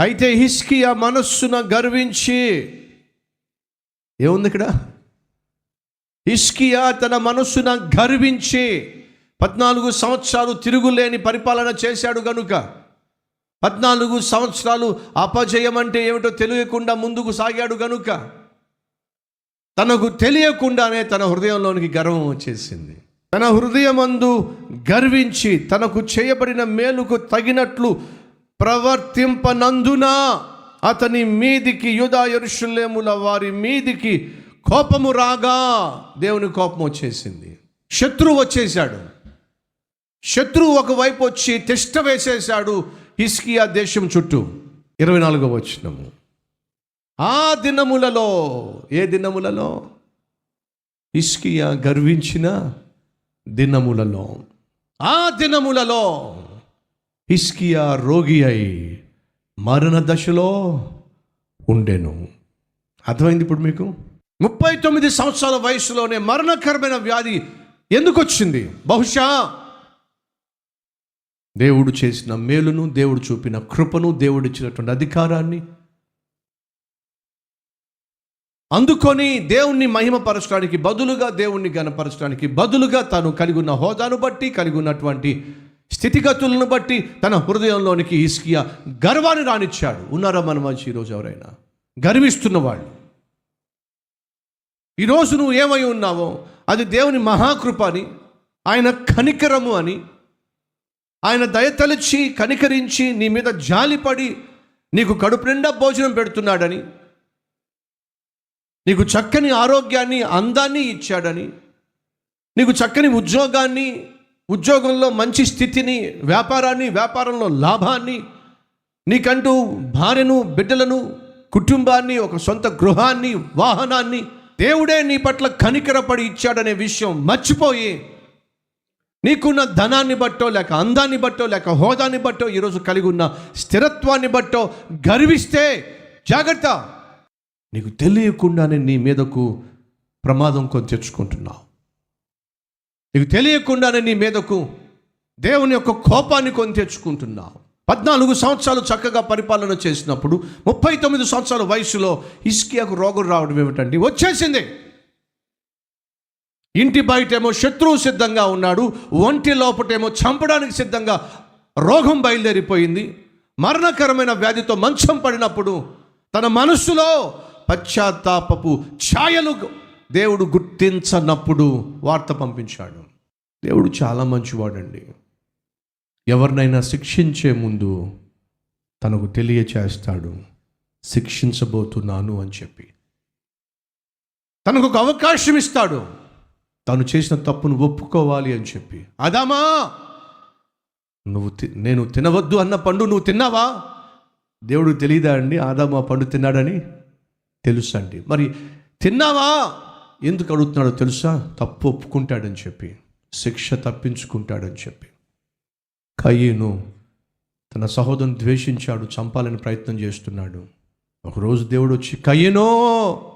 అయితే హిస్కియా మనస్సున గర్వించి ఏముంది ఇక్కడ? హిస్కియా తన మనస్సున గర్వించి పద్నాలుగు సంవత్సరాలు తిరుగులేని పరిపాలన చేశాడు గనుక పద్నాలుగు సంవత్సరాలు అపజయం అంటే ఏమిటో తెలియకుండా ముందుకు సాగాడు గనుక తనకు తెలియకుండానే తన హృదయంలోనికి గర్వం వచ్చేసింది. తన హృదయమందు గర్వించి తనకు చేయబడిన మేలుకు తగినట్లు ప్రవర్తింపనందున అతని మీదికి యుధా యరుషులేముల వారి మీదికి కోపము రాగా దేవుని కోపం వచ్చేసింది. శత్రువు వచ్చేసాడు శత్రువు ఒకవైపు వచ్చి తిష్ట వేసేశాడు హిస్కియా దేశం చుట్టూ. ఇరవై నాలుగో వచ్చినము ఆ దినములలో ఏ దినములలో? హిస్కియా గర్వించిన దినములలో. ఆ దినములలో హిస్కియా రోగి అయి మరణ దశలో ఉండెను. అర్థమైంది ఇప్పుడు మీకు? ముప్పై తొమ్మిది సంవత్సరాల వయసులోనే మరణకరమైన వ్యాధి ఎందుకు వచ్చింది? బహుశా దేవుడు చేసిన మేలును దేవుడు చూపిన కృపను దేవుడు ఇచ్చినటువంటి అధికారాన్ని. అందుకొని దేవుణ్ణి మహిమపరచడానికి బదులుగా దేవుణ్ణి గనపరచడానికి బదులుగా తాను కలిగి ఉన్న హోదాను బట్టి కలిగి ఉన్నటువంటి స్థితిగతులను బట్టి తన హృదయంలోనికి ఇస్కియా గర్వాన్ని రానిచ్చాడు. ఉన్నారా మన మంచి ఈరోజు ఎవరైనా? గర్విస్తున్న వాళ్ళు. ఈరోజు నువ్వు ఏమై ఉన్నావో అది దేవుని మహాకృప అని ఆయన కనికరము అని ఆయన దయతలిచి కనికరించి నీ మీద జాలిపడి నీకు కడుపు నిండా భోజనం పెడుతున్నాడని నీకు చక్కని ఆరోగ్యాన్ని అందాన్ని ఇచ్చాడని నీకు చక్కని ఉద్యోగాన్ని ఉద్యోగంలో మంచి స్థితిని వ్యాపారాన్ని వ్యాపారంలో లాభాన్ని నీకంటూ భార్యను బిడ్డలను కుటుంబాన్ని ఒక సొంత గృహాన్ని వాహనాన్ని దేవుడే నీ పట్ల కనికరపడి ఇచ్చాడనే విషయం మర్చిపోయి. నీకున్న ధనాన్ని బట్టో లేక అందాన్ని బట్టో లేక హోదాని బట్టో ఈరోజు కలిగి ఉన్న స్థిరత్వాన్ని బట్టో గర్విస్తే జాగ్రత్త. నీకు తెలియకుండానే నీ మీదకు ప్రమాదం కొని తెచ్చుకుంటున్నావు. నీకు తెలియకుండానే నీ మీదకు దేవుని యొక్క కోపాన్ని కొని తెచ్చుకుంటున్నావు పద్నాలుగు సంవత్సరాలు చక్కగా పరిపాలన చేసినప్పుడు ముప్పై తొమ్మిది సంవత్సరాల వయసులో ఇస్కియాకు రోగులు రావడం ఏమిటండి? వచ్చేసింది. ఇంటి బయటేమో శత్రువు సిద్ధంగా ఉన్నాడు ఒంటి లోపటేమో చంపడానికి సిద్ధంగా రోగం బయలుదేరిపోయింది. మరణకరమైన వ్యాధితో మంచం పడినప్పుడు తన మనస్సులో పశ్చాత్తాపపు ఛాయలు దేవుడు గుర్తించనప్పుడు వార్త పంపించాడు. దేవుడు చాలా మంచివాడండి. ఎవరినైనా శిక్షించే ముందు తనకు తెలియచేస్తాడు శిక్షించబోతున్నాను అని చెప్పి. తనకు ఒక అవకాశం ఇస్తాడు తను చేసిన తప్పును ఒప్పుకోవాలి అని చెప్పి. అదామా నువ్వు తి- నేను తినవద్దు అన్న పండు నువ్వు తిన్నావా? దేవుడు తెలియదా అండి ఆదామా పండు తిన్నాడని? తెలుసు అండి మరి తిన్నావా? ఎందుకు అడుగుతున్నాడో తెలుసా? తప్పు ఒప్పుకుంటాడని చెప్పి. శిక్ష తప్పించుకుంటాడని చెప్పి. కయ్యను తన సహోదరుని ద్వేషించాడు చంపాలని ప్రయత్నం చేస్తున్నాడు. ఒకరోజు దేవుడు వచ్చి కయ్యనో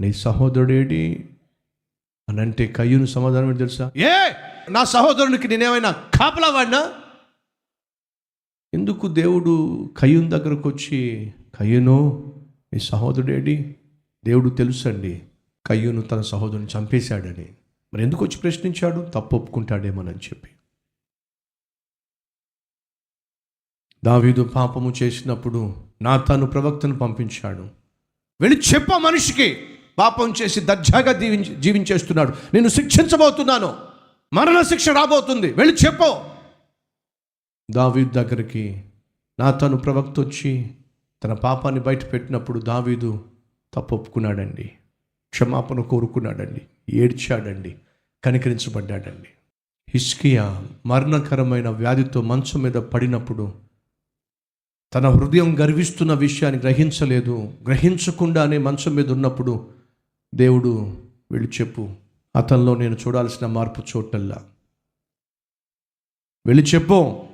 నీ సహోదరుడేడి? అని అంటే కయ్యను సమాధానం ఏంటి తెలుసా? ఏ నా సహోదరునికి నేనేమైనా కాపలావాడినా ఎందుకు దేవుడు కయ్యూన్ దగ్గరకు వచ్చి కయ్యనో నీ సహోదరుడేడి? దేవుడు తెలుసండి కయ్యూను తన సహోదరుని చంపేశాడని. మరి ఎందుకు వచ్చి ప్రశ్నించాడు? తప్పు ఒప్పుకుంటాడేమోనని చెప్పి. దావీదు పాపము చేసినప్పుడు నా తను ప్రవక్తను పంపించాడు. వెళ్ళి చెప్ప మనిషికి పాపం చేసి దర్జాగా జీవించి జీవించేస్తున్నాడు. నేను శిక్షించబోతున్నాను. మరణ శిక్ష రాబోతుంది. వెళ్ళి చెప్పు. దావీదు దగ్గరికి నా తను ప్రవక్త వచ్చి తన పాపాన్ని బయట పెట్టినప్పుడు దావీదు తప్పు ఒప్పుకున్నాడండి. క్షమాపణ కోరుకున్నాడండి ఏడ్చాడండి కనికరించబడ్డాడండి. హిస్కియా మరణకరమైన వ్యాధితో మంచం మీద పడినప్పుడు తన హృదయం గర్విస్తున్న విషయాన్ని గ్రహించలేదు. గ్రహించకుండానే మంచం మీద ఉన్నప్పుడు దేవుడు వెళ్ళి చెప్పు అతనిలో నేను చూడాల్సిన మార్పు చోటల్లా. వెళ్ళి చెప్పు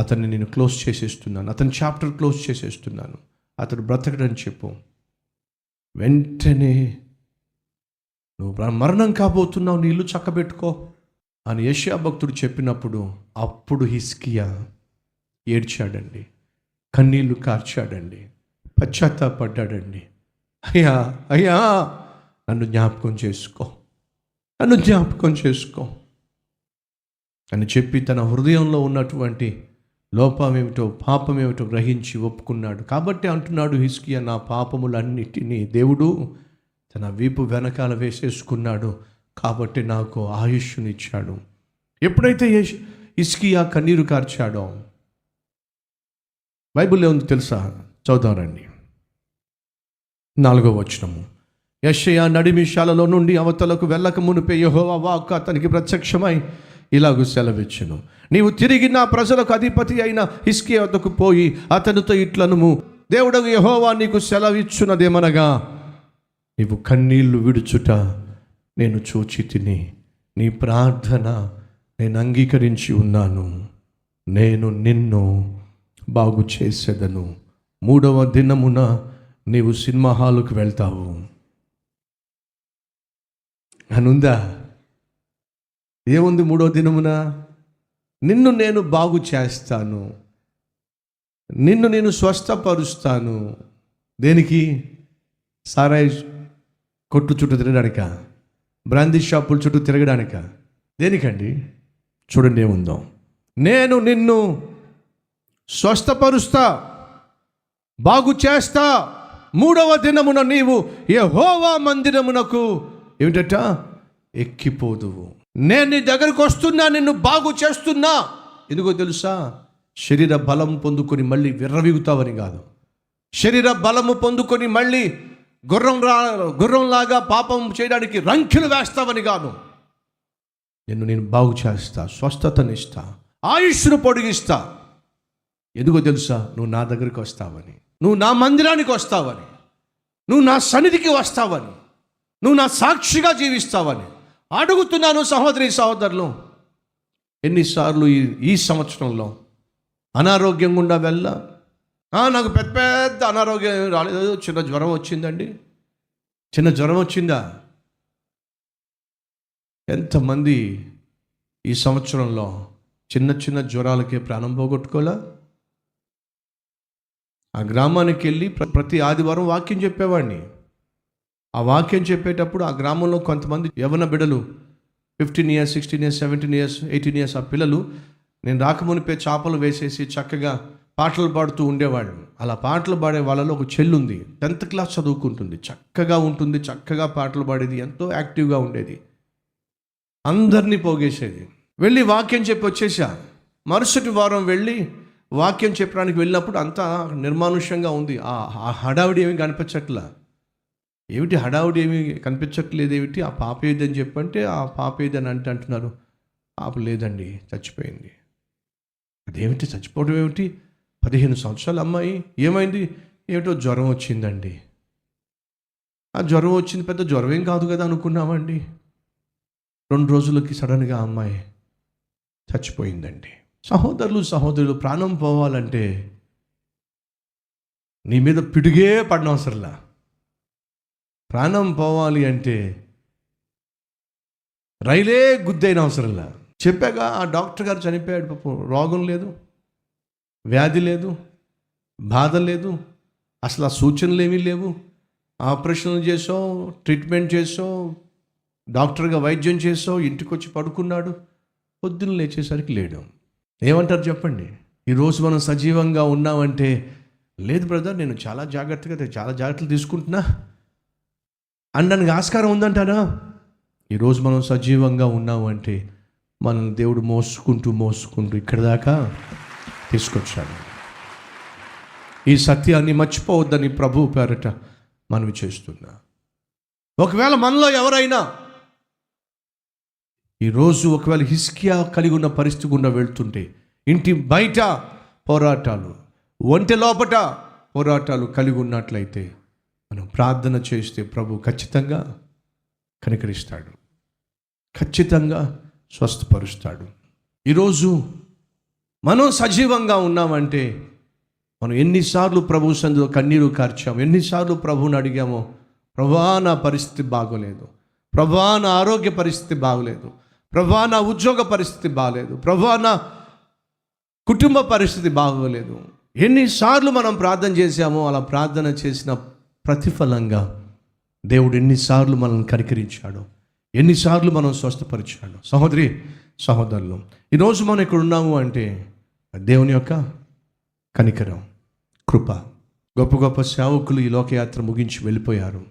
అతన్ని నేను క్లోజ్ చేసేస్తున్నాను అతని చాప్టర్ క్లోజ్ చేసేస్తున్నాను అతడు బ్రతకడని చెప్పు. వెంటనే నువ్వు మరణం కాబోతున్నావు నీ ఇల్లు చక్కబెట్టుకో అని యష్యా భక్తుడు చెప్పినప్పుడు అప్పుడు హిస్కియా ఏడ్చాడండి. కన్నీళ్ళు కార్చాడండి. పశ్చాత్తాపడ్డాడండి. అయ్యా అయ్యా నన్ను జ్ఞాపకం చేసుకో. నన్ను జ్ఞాపకం చేసుకో అని చెప్పి తన హృదయంలో ఉన్నటువంటి లోపమేమిటో పాపమేమిటో గ్రహించి ఒప్పుకున్నాడు. కాబట్టి అంటున్నాడు హిస్కియా నా పాపములన్నిటినీ దేవుడు తన వీపు వెనకాల వేసేసుకున్నాడు. కాబట్టి నాకు ఆయుష్నిచ్చాడు. ఎప్పుడైతే ఇస్కియా కన్నీరు కార్చాడో. బైబిల్లో ఉంది తెలుసా? చదువుతారండి నాలుగో వచనము. యషయ నడిమిషాలలో నుండి అవతలకు వెళ్ళక మునిపే యహోవా వాక్ అతనికి ప్రత్యక్షమై ఇలాగూ సెలవిచ్చును. నీవు తిరిగి నా ప్రజలకు అధిపతి అయిన హిస్కే వద్దకు పోయి అతనితో ఇట్లనుము. దేవుడు యహోవా నీకు సెలవిచ్చున్నదేమనగా నీవు కన్నీళ్ళు విడుచుట నేను చూచి తిని నీ ప్రార్థన నేను అంగీకరించి ఉన్నాను. నేను నిన్ను బాగు చేసేదను. మూడవ దినమున నీవు సినిమా హాలుకు వెళ్తావు. అనుందా ఏముంది మూడవ దినమున? నిన్ను నేను బాగు చేస్తాను. నిన్ను నేను స్వస్థపరుస్తాను. దేనికి? సారాయి కొట్టు చుట్టూ తిరగడానిక? బ్రాందీ షాపుల చుట్టూ తిరగడానిక? దేనికండి? చూడండి ఏముందో. నేను నిన్ను స్వస్థపరుస్తా బాగు చేస్తా. మూడవ దినమున నీవు యెహోవా మందిరమునకు ఏమిటట? ఎక్కిపోదువు. నేను నీ దగ్గరకు వస్తున్నా నిన్ను బాగు చేస్తున్నా. ఎందుకో తెలుసా? శరీర బలం పొందుకొని మళ్ళీ విర్రవీగుతావని కాదు. శరీర బలము పొందుకొని మళ్ళీ గుర్రం రా గుర్రంలాగా పాపం చేయడానికి రంకెలు వేస్తావని కాదు. నిన్ను నేను బాగు చేస్తా స్వస్థతనిస్తా ఆయుష్ను పొడిగిస్తా. ఎందుకో తెలుసా? నువ్వు నా దగ్గరికి వస్తావని. నువ్వు నా మందిరానికి వస్తావని. నువ్వు నా సన్నిధికి వస్తావని. నువ్వు నా సాక్షిగా జీవిస్తావని. అడుగుతున్నాను సహోదరి సహోదరులు ఎన్నిసార్లు ఈ ఈ సంవత్సరంలో అనారోగ్యం గుండా వెళ్ళా? నాకు పెద్ద పెద్ద అనారోగ్యం రాలేదు. చిన్న జ్వరం వచ్చిందండి. చిన్న జ్వరం వచ్చిందా? ఎంతమంది ఈ సంవత్సరంలో చిన్న చిన్న జ్వరాలకే ప్రాణం పోగొట్టుకోలే ఆ గ్రామానికి వెళ్ళి ప్ర- ప్రతి ఆదివారం వాక్యం చెప్పేవాడిని. ఆ వాక్యం చెప్పేటప్పుడు ఆ గ్రామంలో కొంతమంది యవన బిడలు fifteen years sixteen years seventeen years eighteen years ఆ పిల్లలు నేను రాకమునిపే చేపలు వేసేసి చక్కగా పాటలు పాడుతూ ఉండేవాళ్ళు. అలా పాటలు పాడే వాళ్ళలో ఒక చెల్లుంది. టెన్త్ క్లాస్ చదువుకుంటుంది. చక్కగా ఉంటుంది. చక్కగా పాటలు పాడేది. ఎంతో యాక్టివ్గా ఉండేది. అందరినీ పోగేసేది. వెళ్ళి వాక్యం చెప్పి వచ్చేసా. మరుసటి వారం వెళ్ళి వాక్యం చెప్పడానికి వెళ్ళినప్పుడు అంతా నిర్మానుష్యంగా ఉంది. ఆ ఆ హడావిడి ఏమి కనిపించట్లా. ఏమిటి హడావుడి ఏమి కనిపించట్లేదు ఏమిటి? ఆ పాప ఏదని చెప్పంటే ఆ పాప అని అంటే అంటున్నారు. పాప లేదండి చచ్చిపోయింది. అదేమిటి? చచ్చిపోవడం ఏమిటి? పదిహేను సంవత్సరాల అమ్మాయి. ఏమైంది? ఏమిటో జ్వరం వచ్చిందండి. ఆ జ్వరం వచ్చింది పెద్ద జ్వరం ఏం కాదు కదా అనుకున్నామండి. రెండు రోజులకి సడన్గా అమ్మాయి చచ్చిపోయిందండి. సహోదరులు సహోదరులు ప్రాణం పోవాలంటే నీ మీద పిడుగే పడనవసరంలా. ప్రాణం పోవాలి అంటే రైలే గుద్దైన అవసరంలా చెప్పాక ఆ డాక్టర్ గారు చనిపోయాడు పాపం. రోగం లేదు వ్యాధి లేదు బాధ లేదు అసలు ఆ సూచనలు ఏమీ లేవు. ఆపరేషన్లు చేసావు ట్రీట్మెంట్ చేసావు డాక్టర్గా వైద్యం చేసావు ఇంటికి వచ్చి పడుకున్నాడు పొద్దున్న లేచేసరికి లేడు. ఏమంటారు చెప్పండి? ఈరోజు మనం సజీవంగా ఉన్నామంటే లేదు బ్రదర్ నేను చాలా జాగ్రత్తగా చాలా జాగ్రత్తలు తీసుకుంటున్నా. అనడానికి ఆస్కారం ఉందంటారా ఈరోజు మనం సజీవంగా ఉన్నాము అంటే మనం దేవుడు మోసుకుంటూ మోసుకుంటూ ఇక్కడ దాకా తీసుకొచ్చాడు. ఈ సత్యాన్ని మర్చిపోవద్దని ప్రభు పేరట మనవి చేస్తున్నా. ఒకవేళ మనలో ఎవరైనా ఈరోజు ఒకవేళ హిస్కియా కలిగి ఉన్న పరిస్థితి గుండా వెళ్తుంటే ఇంటి బయట పోరాటాలు ఒంటె లోపట పోరాటాలు కలిగి ఉన్నట్లయితే మనం ప్రార్థన చేస్తే ప్రభు ఖచ్చితంగా కనికరిస్తాడు. ఖచ్చితంగా స్వస్థపరుస్తాడు. ఈరోజు మనం సజీవంగా ఉన్నామంటే మనం ఎన్నిసార్లు ప్రభు సందులో కన్నీరు కార్చాము ఎన్నిసార్లు ప్రభువుని అడిగామో ప్రభా నా పరిస్థితి బాగోలేదు. ప్రభా నా ఆరోగ్య పరిస్థితి బాగోలేదు. ప్రభా నా ఉద్యోగ పరిస్థితి బాగలేదు. ప్రభా నా కుటుంబ పరిస్థితి బాగోలేదు. ఎన్నిసార్లు మనం ప్రార్థన చేశామో అలా ప్రార్థన చేసిన ప్రతిఫలంగా దేవుడు ఎన్నిసార్లు మనల్ని కనికరించాడు ఎన్నిసార్లు మనం స్వస్థపరిచాడు. సహోదరి సహోదరులు ఈరోజు మనం ఇక్కడ ఉన్నాము అంటే దేవుని యొక్క కనికరం కృప. గొప్ప గొప్ప సేవకులు ఈ లోకయాత్ర ముగించి వెళ్ళిపోయారు.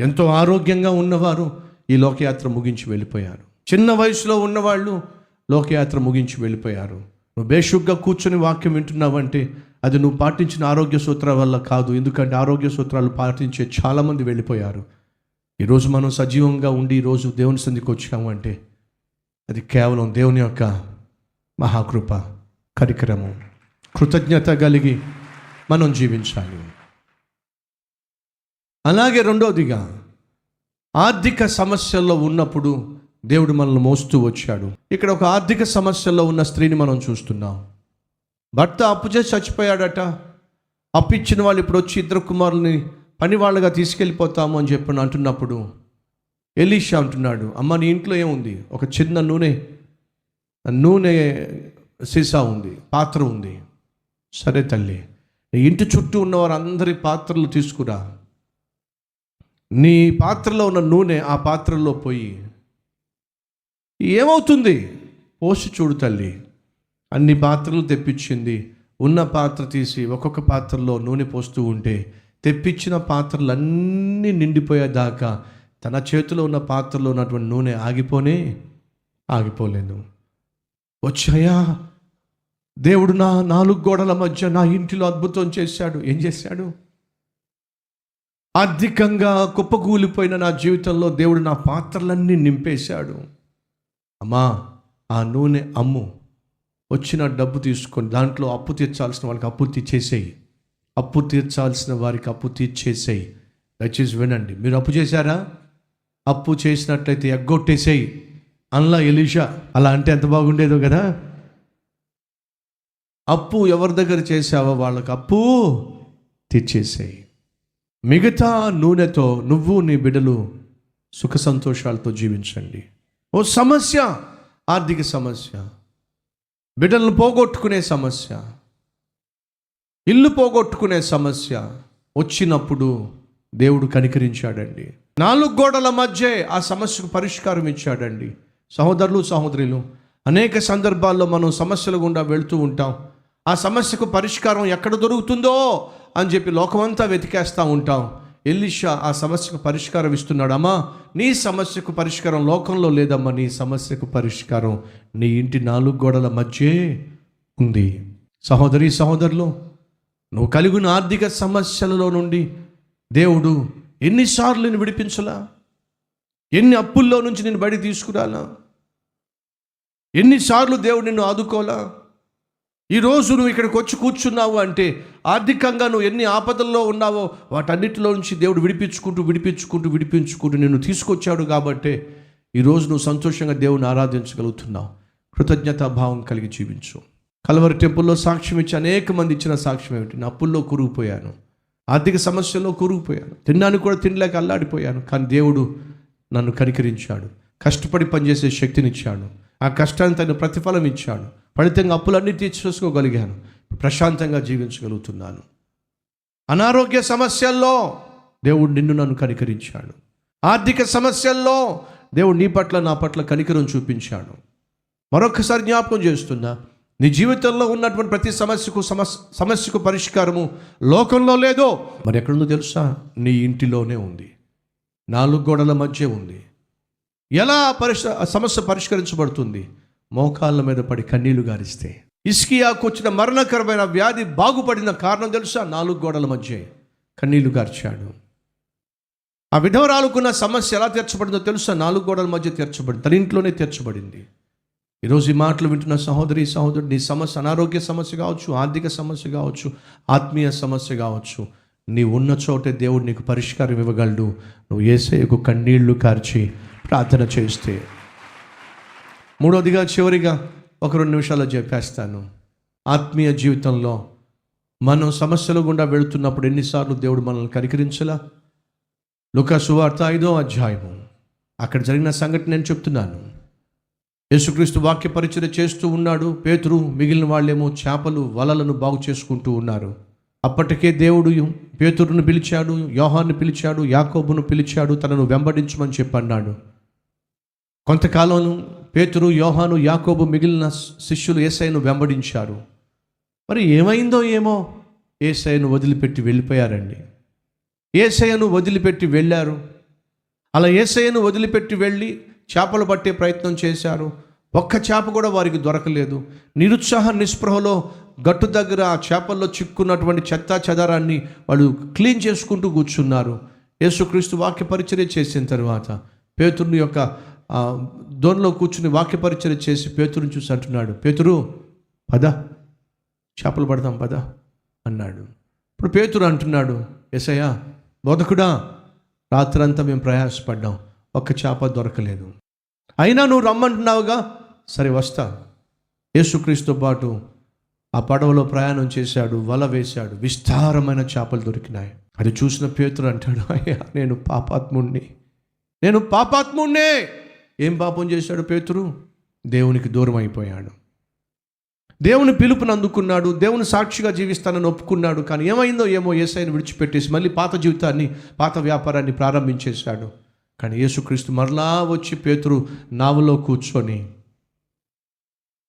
ఎంతో ఆరోగ్యంగా ఉన్నవారు ఈ లోకయాత్ర ముగించి వెళ్ళిపోయారు. చిన్న వయసులో ఉన్నవాళ్ళు లోకయాత్ర ముగించి వెళ్ళిపోయారు. నువ్వు బేషుగ్గా కూర్చొని వాక్యం వింటున్నావంటే అది నువ్వు పాటించిన ఆరోగ్య సూత్రాల వల్ల కాదు. ఎందుకంటే ఆరోగ్య సూత్రాలు పాటించే చాలామంది వెళ్ళిపోయారు. ఈరోజు మనం సజీవంగా ఉండి ఈరోజు దేవుని సంధికి వచ్చాము అంటే అది కేవలం దేవుని యొక్క మహాకృప కరికరము కృతజ్ఞత కలిగి మనం జీవించాలి. అలాగే రెండవదిగా ఆర్థిక సమస్యల్లో ఉన్నప్పుడు దేవుడు మనల్ని మోస్తూ వచ్చాడు. ఇక్కడ ఒక ఆర్థిక సమస్యల్లో ఉన్న స్త్రీని మనం చూస్తున్నాం. భర్త అప్పు చేసి చచ్చిపోయాడట. అప్పు ఇచ్చిన వాళ్ళు ఇప్పుడు వచ్చి ఇద్దరు కుమారుల్ని పని వాళ్ళగా తీసుకెళ్ళిపోతాము అని చెప్పి అంటున్నప్పుడు ఎలీషా అంటున్నాడు అమ్మ నీ ఇంట్లో ఏముంది? ఒక చిన్న నూనె నూనె సీసా ఉంది పాత్ర ఉంది. సరే తల్లి నీ ఇంటి చుట్టూ ఉన్న వారందరి పాత్రలు తీసుకురా. నీ పాత్రలో ఉన్న నూనె ఆ పాత్రలో పోయి. ఏమవుతుంది? పోసి చూడు తల్లి అన్ని పాత్రలు తెప్పించింది. ఉన్న పాత్ర తీసి ఒక్కొక్క పాత్రలో నూనె పోస్తూ ఉంటే తెప్పించిన పాత్రలన్నీ నిండిపోయేదాకా తన చేతిలో ఉన్న పాత్రలో ఉన్నటువంటి నూనె ఆగిపోనే ఆగిపోలేదు. వచ్చాయా? దేవుడు నా నాలుగు గోడల మధ్య నా ఇంటిలో అద్భుతం చేశాడు. ఏం చేశాడు? ఆర్థికంగా కుప్పకూలిపోయిన నా జీవితంలో దేవుడు నా పాత్రలన్నీ నింపేశాడు. అమ్మా ఆ నూనె అమ్ము. వచ్చిన డబ్బు తీసుకొని దాంట్లో అప్పు తీర్చాల్సిన వాళ్ళకి అప్పు తీర్చేసేయి. అప్పు తీర్చాల్సిన వారికి అప్పు తీర్చేసేయి. దయచేసి వినండి. మీరు అప్పు చేశారా? అప్పు చేసినట్లయితే ఎగ్గొట్టేసేయి. అన్లా ఎలీషా అలా అంటే ఎంత బాగుండేదో కదా. అప్పు ఎవరి దగ్గర చేసావో వాళ్ళకి అప్పు తీర్చేసేయి. మిగతా నూనెతో నువ్వు నీ బిడ్డలు సుఖ సంతోషాలతో జీవించండి. ఓ సమస్య ఆర్థిక సమస్య. బిడ్డలను పోగొట్టుకునే సమస్య ఇల్లు పోగొట్టుకునే సమస్య వచ్చినప్పుడు దేవుడు కనికరించాడండి. నాలుగు గోడల మధ్య ఆ సమస్యకు పరిష్కారం ఇచ్చాడండి. సహోదరులు సహోదరులు అనేక సందర్భాల్లో మనం సమస్యల గుండా వెళ్తూ ఉంటాం. ఆ సమస్యకు పరిష్కారం ఎక్కడ దొరుకుతుందో అని చెప్పి లోకమంతా వెతికేస్తూ ఉంటాం. ఎల్లిషా ఆ సమస్యకు పరిష్కారం ఇస్తున్నాడమ్మా నీ సమస్యకు పరిష్కారం లోకంలో లేదమ్మా. నీ సమస్యకు పరిష్కారం నీ ఇంటి నాలుగు గోడల మధ్యే ఉంది. సహోదరి సహోదరులు నువ్వు కలిగిన ఆర్థిక సమస్యలలో నుండి దేవుడు ఎన్నిసార్లు నేను విడిపించలా? ఎన్ని అప్పుల్లో నుంచి నేను బయట తీసుకురాలా? ఎన్నిసార్లు దేవుడు నిన్ను ఆదుకోలా? ఈరోజు నువ్వు ఇక్కడికి వచ్చి కూర్చున్నావు అంటే ఆర్థికంగా నువ్వు ఎన్ని ఆపదల్లో ఉన్నావో వాటన్నిటిలో నుంచి దేవుడు విడిపించుకుంటూ విడిపించుకుంటూ విడిపించుకుంటూ నిన్ను తీసుకొచ్చాడు కాబట్టే ఈరోజు నువ్వు సంతోషంగా దేవుని ఆరాధించగలుగుతున్నావు. కృతజ్ఞతా భావం కలిగి జీవించు. కలవరి టెంపుల్లో సాక్ష్యం ఇచ్చి అనేక మంది ఇచ్చిన సాక్ష్యం ఏమిటి? నా అప్పుల్లో కూరుకుపోయాను. ఆర్థిక సమస్యల్లో కూరుకుపోయాను. తిన్నాను కూడా తినలేక అల్లాడిపోయాను. కానీ దేవుడు నన్ను కనికరించాడు. కష్టపడి పనిచేసే శక్తినిచ్చాడు. ఆ కష్టానికి తను ప్రతిఫలం ఇచ్చాడు. ఫలితంగా అప్పులన్నీ తీర్చేసుకోగలిగాను ప్రశాంతంగా జీవించగలుగుతున్నాను. అనారోగ్య సమస్యల్లో దేవుడు నిన్ను నన్ను కనికరించాడు. ఆర్థిక సమస్యల్లో దేవుడు నీ పట్ల నా పట్ల కనికరం చూపించాడు. మరొకసారి జ్ఞాపకం చేస్తున్నా నీ జీవితంలో ఉన్నటువంటి ప్రతి సమస్యకు సమస్ సమస్యకు పరిష్కారము లోకంలో లేదో మరి ఎక్కడుందో తెలుసా? నీ ఇంటిలోనే ఉంది. నాలుగు గోడల మధ్య ఉంది. ఎలా పరిష సమస్య పరిష్కరించబడుతుంది? మోకాళ్ళ మీద పడి కన్నీళ్ళు గారిస్తే. ఇస్కియాకు వచ్చిన మరణకరమైన వ్యాధి బాగుపడిన కారణం తెలుసా? నాలుగు గోడల మధ్య కన్నీళ్ళు గార్చాడు. ఆ విధవరాలుకున్న సమస్య ఎలా తీర్చబడిందో తెలుసా? నాలుగు గోడల మధ్య తీర్చబడింది. తన ఇంట్లోనే తీర్చబడింది. ఈరోజు ఈ మాటలు వింటున్న సహోదరి సహోదరుడు నీ సమస్య అనారోగ్య సమస్య కావచ్చు ఆర్థిక సమస్య కావచ్చు ఆత్మీయ సమస్య కావచ్చు నీ ఉన్న చోటే దేవుడు నీకు పరిష్కారం ఇవ్వగలడు. నువ్వు ఏసయ్యకు కన్నీళ్ళు కార్చి ప్రార్థన చేస్తే మూడవదిగా చివరిగా ఒక రెండు నిమిషాల్లో చెప్పేస్తాను. ఆత్మీయ జీవితంలో మనం సమస్యల గుండా వెళుతున్నప్పుడు ఎన్నిసార్లు దేవుడు మనల్ని కనికరించలా? లుకా సువార్త ఐదో అధ్యాయము. అక్కడ జరిగిన సంఘటన నేను చెప్తున్నాను. యేసుక్రీస్తు వాక్య పరిచయం చేస్తూ ఉన్నాడు. పేతురు మిగిలిన వాళ్ళేమో చేపలు వలలను బాగు చేసుకుంటూ ఉన్నారు. అప్పటికే దేవుడు పేతురును పిలిచాడు యోహాన్ని పిలిచాడు యాకోబును పిలిచాడు తనను వెంబడించమని చెప్పన్నాడు. కొంతకాలం పేతురు యోహాను యాకోబు మిగిలిన శిష్యులు ఏసైను వెంబడించారు. మరి ఏమైందో ఏమో? ఏసైను వదిలిపెట్టి వెళ్ళిపోయారండి. ఏసయ్యను వదిలిపెట్టి వెళ్ళారు. అలా ఏసయ్యను వదిలిపెట్టి వెళ్ళి చేపలు పట్టే ప్రయత్నం చేశారు. ఒక్క చేప కూడా వారికి దొరకలేదు. నిరుత్సాహ నిస్పృహలో గట్టు దగ్గర ఆ చేపల్లో చిక్కున్నటువంటి చెత్త చెదారాన్ని వాళ్ళు క్లీన్ చేసుకుంటూ కూర్చున్నారు. యేసుక్రీస్తు వాక్య పరిచర్య చేసిన తర్వాత పేతుని యొక్క దోనిలో కూర్చుని వాక్యపరిచర్ చేసి పేతురుని చూసి అంటున్నాడు పేతురు పద చేపలు పడదాం పద అన్నాడు. ఇప్పుడు పేతురు అంటున్నాడు ఎసయ్యా బోధకుడా రాత్రంతా మేము ప్రయాసపడ్డాం ఒక్క చేప దొరకలేదు. అయినా నువ్వు రమ్మంటున్నావుగా? సరే వస్తా. యేసుక్రీస్తు పాటు ఆ పడవలో ప్రయాణం చేశాడు వల వేశాడు విస్తారమైన చేపలు దొరికినాయి. అది చూసిన పేతురు అంటాడు అయ్యా నేను పాపాత్ముణ్ణి నేను పాపాత్ముణ్ణే ఏం పాపం చేశాడు పేతురు? దేవునికి దూరం అయిపోయాడు. దేవుని పిలుపుని అందుకున్నాడు దేవుని సాక్షిగా జీవిస్తానని ఒప్పుకున్నాడు. కానీ ఏమైందో ఏమో ఏసైని విడిచిపెట్టేసి మళ్ళీ పాత జీవితాన్ని పాత వ్యాపారాన్ని ప్రారంభించేశాడు. కానీ యేసుక్రీస్తు మరలా వచ్చి పేతురు నావలో కూర్చొని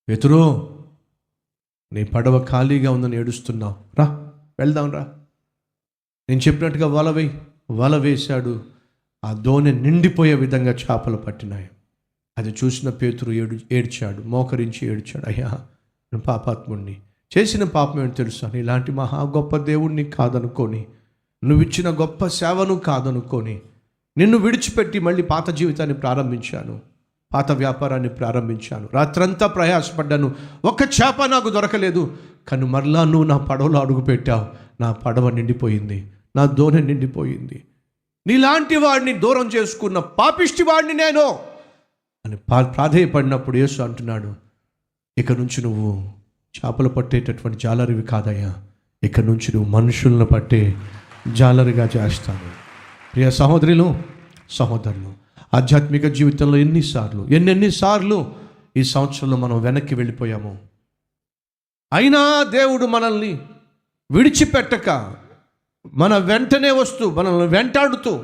పేతురు నీ పడవ ఖాళీగా ఉందని ఏడుస్తున్నావు. రా వెళ్దాం రా. నేను చెప్పినట్టుగా వల వేయి. వల వేశాడు. ఆ దోణి నిండిపోయే విధంగా చేపలు పట్టినాయి. అది చూసిన పేతురు ఏడు ఏడ్చాడు మోకరించి ఏడ్చాడు అయ్యా నేను పాపాత్ముణ్ణి చేసిన పాపం ఏంటి తెలుసా? ఇలాంటి మహా గొప్ప దేవుణ్ణి కాదనుకొని నువ్వు ఇచ్చిన గొప్ప సేవను కాదనుకొని నిన్ను విడిచిపెట్టి మళ్ళీ పాత జీవితాన్ని ప్రారంభించాను. పాత వ్యాపారాన్ని ప్రారంభించాను. రాత్రంతా ప్రయాసపడ్డాను. ఒక్క చేప నాకు దొరకలేదు. కానీ మరలా నువ్వు నా పడవలో అడుగుపెట్టావు నా పడవ నిండిపోయింది. నా దోణి నిండిపోయింది. నీలాంటి వాడిని దూరం చేసుకున్న పాపిష్టి వాడిని నేను అని పా ప్రాధేయపడినప్పుడు యేసు అంటున్నాడు ఇక నుంచి నువ్వు చేపలు పట్టేటటువంటి జాలరివి కాదయ్యా. ఇక నుంచి నువ్వు మనుషులను పట్టే జాలరిగా చేస్తాను. ప్రియ సహోదరులు సహోదరులు ఆధ్యాత్మిక జీవితంలో ఎన్నిసార్లు ఎన్నెన్నిసార్లు ఈ సంవత్సరంలో మనం వెనక్కి వెళ్ళిపోయాము. అయినా దేవుడు మనల్ని విడిచిపెట్టక మన వెంటనే వస్తూ మనల్ని వెంటాడుతూ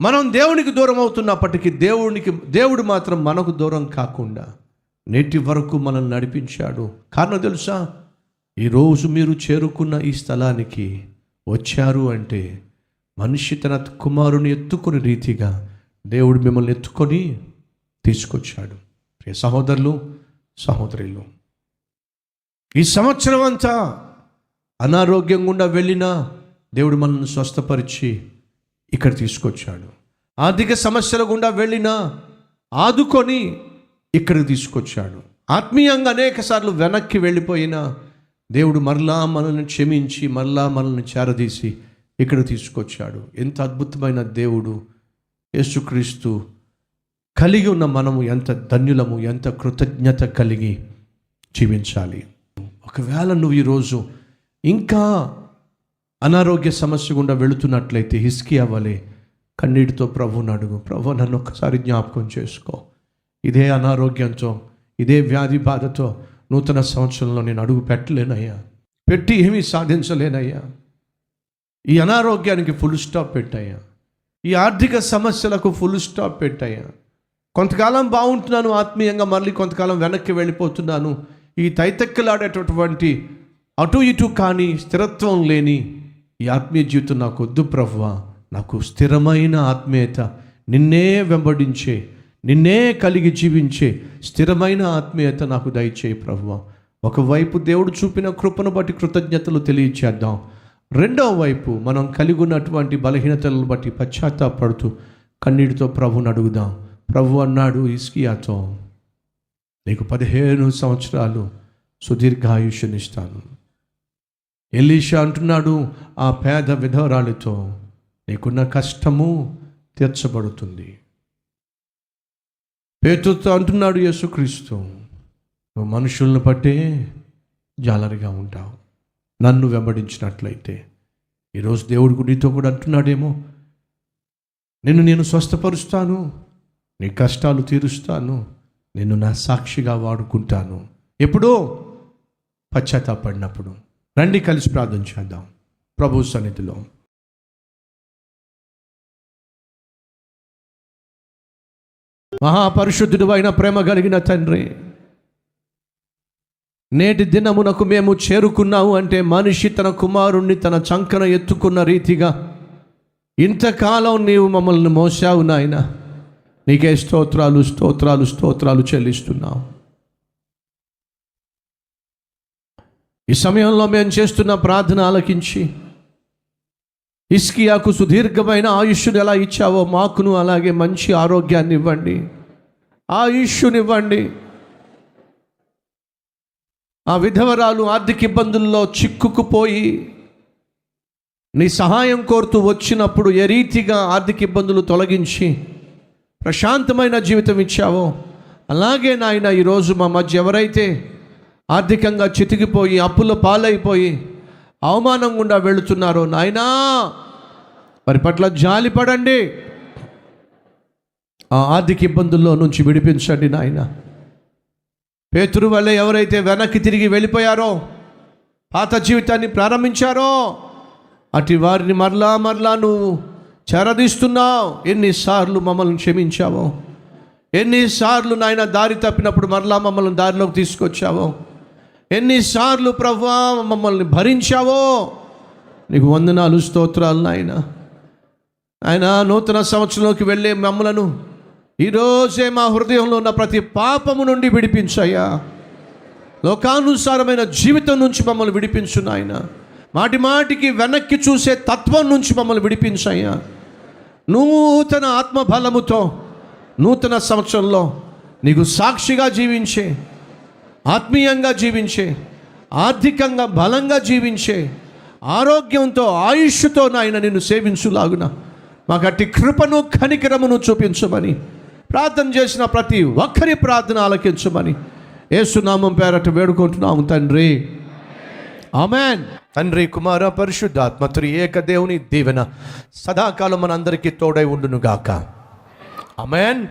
మనం దేవునికి దూరం అవుతున్నప్పటికీ దేవునికి దేవుడు మాత్రం మనకు దూరం కాకుండా నేటి వరకు మనల్ని నడిపించాడు. కారణం తెలుసా? ఈరోజు మీరు చేరుకున్న ఈ స్థలానికి వచ్చారు అంటే మనిషి తన కుమారుని ఎత్తుకుని రీతిగా దేవుడు మిమ్మల్ని ఎత్తుకొని తీసుకొచ్చాడు. ప్రియ సహోదరులు సహోదరులు ఈ సంవత్సరం అంతా అనారోగ్యం గుండా వెళ్ళినా దేవుడు మనల్ని స్వస్థపరిచి ఇక్కడ తీసుకొచ్చాడు. ఆర్థిక సమస్యల గుండా వెళ్ళినా ఆదుకొని ఇక్కడికి తీసుకొచ్చాడు. ఆత్మీయంగా అనేక సార్లు వెనక్కి వెళ్ళిపోయినా దేవుడు మరలా మనల్ని క్షమించి మరలా మనల్ని చేరదీసి ఇక్కడ తీసుకొచ్చాడు. ఎంత అద్భుతమైన దేవుడు యేసుక్రీస్తు కలిగి ఉన్న మనము ఎంత ధన్యులము ఎంత కృతజ్ఞత కలిగి జీవించాలి. ఒకవేళ నువ్వు ఈరోజు ఇంకా అనారోగ్య సమస్య గుండా వెళుతున్నట్లయితే హిస్కి అవ్వలే కన్నీటితో ప్రభువుని అడుగు. ప్రభు నన్ను ఒక్కసారి జ్ఞాపకం చేసుకో. ఇదే అనారోగ్యంతో ఇదే వ్యాధి బాధతో నూతన సంవత్సరంలో నేను అడుగు పెట్టలేనయ్యా. పెట్టి ఏమీ సాధించలేనయ్యా. ఈ అనారోగ్యానికి ఫుల్ స్టాప్ పెట్టాయా ఈ ఆర్థిక సమస్యలకు ఫుల్ స్టాప్ పెట్టాయా కొంతకాలం బాగుంటున్నాను ఆత్మీయంగా మళ్ళీ కొంతకాలం వెనక్కి వెళ్ళిపోతున్నాను. ఈ తైతక్కలాడేటటువంటి అటు ఇటు కానీ స్థిరత్వం లేని ఈ ఆత్మీయ జీవితం నాకు వద్దు ప్రభువా. నాకు స్థిరమైన ఆత్మీయత. నిన్నే వెంబడించే నిన్నే కలిగి జీవించే స్థిరమైన ఆత్మీయత నాకు దయచేయి ప్రభువ. ఒకవైపు దేవుడు చూపిన కృపను బట్టి కృతజ్ఞతలు తెలియచేద్దాం. రెండవ వైపు మనం కలిగి ఉన్నటువంటి బలహీనతలను బట్టి పశ్చాత్తాపడుతూ కన్నీటితో ప్రభుని అడుగుదాం. ప్రభు అన్నాడు ఇస్కియాతో నీకు పదిహేను సంవత్సరాలు సుదీర్ఘాయుష్యనిస్తాను ఎలీషా అంటున్నాడు ఆ పేద విధవరాలితో నీకున్న కష్టము తీర్చబడుతుంది. పేతుతో అంటున్నాడు యేసుక్రీస్తు నువ్వు మనుషులను పట్టే జాలరిగా ఉంటావు. నన్ను వెంబడించినట్లయితే ఈరోజు దేవుడు నీతో కూడా అంటున్నాడేమో నిన్ను నేను స్వస్థపరుస్తాను నీ కష్టాలు తీరుస్తాను నిన్ను నా సాక్షిగా వాడుకుంటాను. ఎప్పుడో పశ్చాత్తాపడినప్పుడు రండి కలిసి ప్రార్థన చేద్దాం. ప్రభు సన్నిధిలో. మహాపరిశుద్ధుడు అయిన ప్రేమ కలిగిన తండ్రి నేటి దినమునకు మేము చేరుకున్నాము అంటే మనిషి తన కుమారుణ్ణి తన చంకన ఎత్తుకున్న రీతిగా ఇంతకాలం నీవు మమ్మల్ని మోసావు నాయన. నీకే స్తోత్రాలు స్తోత్రాలు స్తోత్రాలు చెల్లిస్తున్నావు. ఈ సమయంలో మేము చేస్తున్న ప్రార్థన ఆలకించి ఇస్కియాకు సుదీర్ఘమైన ఆయుష్ను ఎలా ఇచ్చావో మాకును అలాగే మంచి ఆరోగ్యాన్ని ఇవ్వండి. ఆయుష్నివ్వండి. ఆ విధవరాలు ఆర్థిక ఇబ్బందుల్లో చిక్కుకుపోయి నీ సహాయం కోరుతూ వచ్చినప్పుడు ఏ రీతిగా ఆర్థిక ఇబ్బందులు తొలగించి ప్రశాంతమైన జీవితం ఇచ్చావో అలాగే నాయన ఈరోజు మా మధ్య ఎవరైతే ఆర్థికంగా చితికిపోయి అప్పుల పాలైపోయి అవమానం గుండా వెళుతున్నారో. నాయనా వారి పట్ల జాలి పడండి. ఆ ఆర్థిక ఇబ్బందుల్లో నుంచి విడిపించండి నాయన. పేతురు వల్ల ఎవరైతే వెనక్కి తిరిగి వెళ్ళిపోయారో పాత జీవితాన్ని ప్రారంభించారో అటు వారిని మరలా మరలా నువ్వు చెరదీస్తున్నావు. ఎన్నిసార్లు మమ్మల్ని క్షమించావో ఎన్నిసార్లు నాయన దారి తప్పినప్పుడు మరలా మమ్మల్ని దారిలోకి తీసుకొచ్చావో ఎన్నిసార్లు ప్రభా మమ్మల్ని భరించావో? నీకు వందనాలు స్తోత్రాలు నాయన. ఆయన నూతన సంవత్సరంలోకి వెళ్ళే మమ్మలను ఈరోజే మా హృదయంలో ఉన్న ప్రతి పాపము నుండి విడిపించాయా లోకానుసారమైన జీవితం నుంచి మమ్మల్ని విడిపించు నాయన. మాటి మాటికి వెనక్కి చూసే తత్వం నుంచి మమ్మల్ని విడిపించాయా నూతన ఆత్మబలముతో నూతన సంవత్సరంలో నీకు సాక్షిగా జీవించే ఆత్మీయంగా జీవించే ఆర్థికంగా బలంగా జీవించే ఆరోగ్యంతో ఆయుష్తో నాయన నిన్ను సేవించులాగున. మాకు అట్టి కృపను కనికరమును చూపించమని ప్రార్థన చేసిన ప్రతి ఒక్కరి ప్రార్థన ఆలకించమని. ఏసునామం పేరట వేడుకుంటున్నాము తండ్రి. ఆమెన్. తండ్రి కుమార పరిశుద్ధాత్మతురి ఏక దేవుని దీవెన సదాకాలం మనందరికీ తోడై ఉండునుగాక. ఆమెన్.